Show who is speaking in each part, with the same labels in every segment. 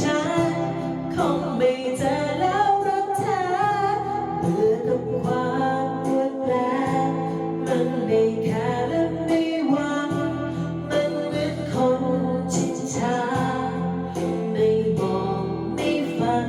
Speaker 1: ฉันคงไม่เจอแล้วรักเธอเบื่อกับความปวดรงมันไม่แค่และไม่หวังมันเหมือนคนชินชาไม่มองไม่ฟัง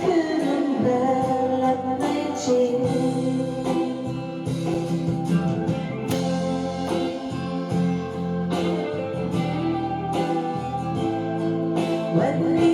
Speaker 1: When